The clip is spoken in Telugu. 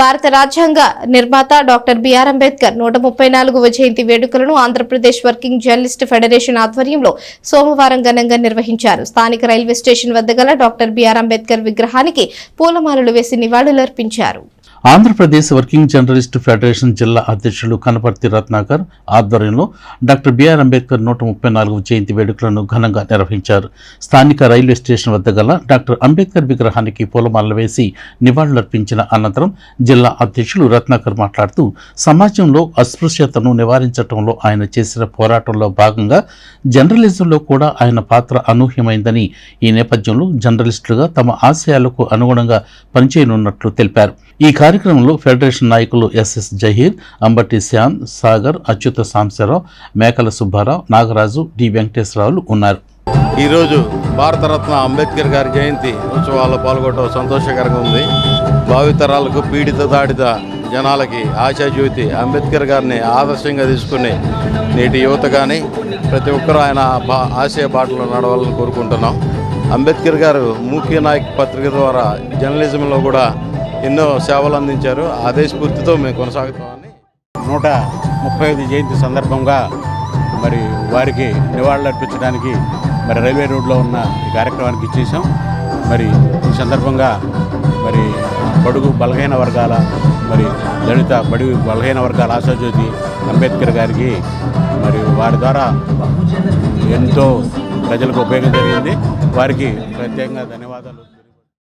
భారత రాజ్యాంగ నిర్మాత డాక్టర్ బిఆర్ అంబేద్కర్ నూట ముప్పై నాలుగవ జయంతి వేడుకలను ఆంధ్రప్రదేశ్ వర్కింగ్ జర్నలిస్ట్ ఫెడరేషన్ ఆధ్వర్యంలో సోమవారం ఘనంగా నిర్వహించారు. స్థానిక రైల్వే స్టేషన్ వద్ద గల డాక్టర్ బిఆర్ అంబేద్కర్ విగ్రహానికి పూలమాలలు వేసి నివాళులర్పించారు. ఆంధ్రప్రదేశ్ వర్కింగ్ జర్నలిస్ట్ ఫెడరేషన్ జిల్లా అధ్యక్షులు కనపర్తి రత్నాకర్ ఆధ్వర్యంలో డాక్టర్ బిఆర్ అంబేద్కర్ నూట ముప్పై నాలుగు జయంతి వేడుకలను ఘనంగా నిర్వహించారు. స్థానిక రైల్వే స్టేషన్ వద్ద గల డాక్టర్ అంబేద్కర్ విగ్రహానికి పూలమాలలు వేసి నివాళులర్పించిన అనంతరం జిల్లా అధ్యక్షులు రత్నాకర్ మాట్లాడుతూ సమాజంలో అస్పృశ్యతను నివారించడంలో ఆయన చేసిన పోరాటంలో భాగంగా జర్నలిజంలో కూడా ఆయన పాత్ర అనూహ్యమైందని ఈ నేపథ్యంలో జర్నలిస్టులుగా తమ ఆశయాలకు అనుగుణంగా పనిచేయనున్నట్లు తెలిపారు. ఈ కార్యక్రమంలో ఫెడరేషన్ నాయకులు ఎస్ఎస్ జహీర్ అంబటి శ్యామ్ సాగర్ అచ్యుత సాంశరావు మేకల సుబ్బారావు నాగరాజు డి వెంకటేశ్వరరావులు ఉన్నారు. ఈరోజు భారతరత్న అంబేద్కర్ గారి జయంతి ఉత్సవాల్లో పాల్గొనడం సంతోషకరంగా ఉంది. భావితరాలకు పీడిత దాడిత జనాలకి ఆశాజ్యోతి అంబేద్కర్ గారిని ఆదర్శంగా తీసుకుని నేటి యువత కానీ ప్రతి ఒక్కరూ ఆయన ఆశయ బాటలో నడవాలని కోరుకుంటున్నాం. అంబేద్కర్ గారు ముఖ్య నాయక్ పత్రిక ద్వారా జర్నలిజంలో కూడా ఎన్నో సేవలు అందించారు. అదే స్ఫూర్తితో మేము కొనసాగుతామని. నూట ముప్పై ఐదు జయంతి సందర్భంగా మరి వారికి నివాళులు అర్పించడానికి మరి రైల్వే రోడ్లో ఉన్న ఈ కార్యక్రమానికి ఇచ్చేసాం మరి ఈ సందర్భంగా మరి బడుగు బలహీన వర్గాల మరి దళిత బడుగు బలహీన వర్గాల ఆశాజ్యోతి అంబేద్కర్ గారికి మరి వారి ద్వారా ఎంతో ప్రజలకు ఉపయోగం జరిగింది. వారికి ప్రత్యేకంగా ధన్యవాదాలు.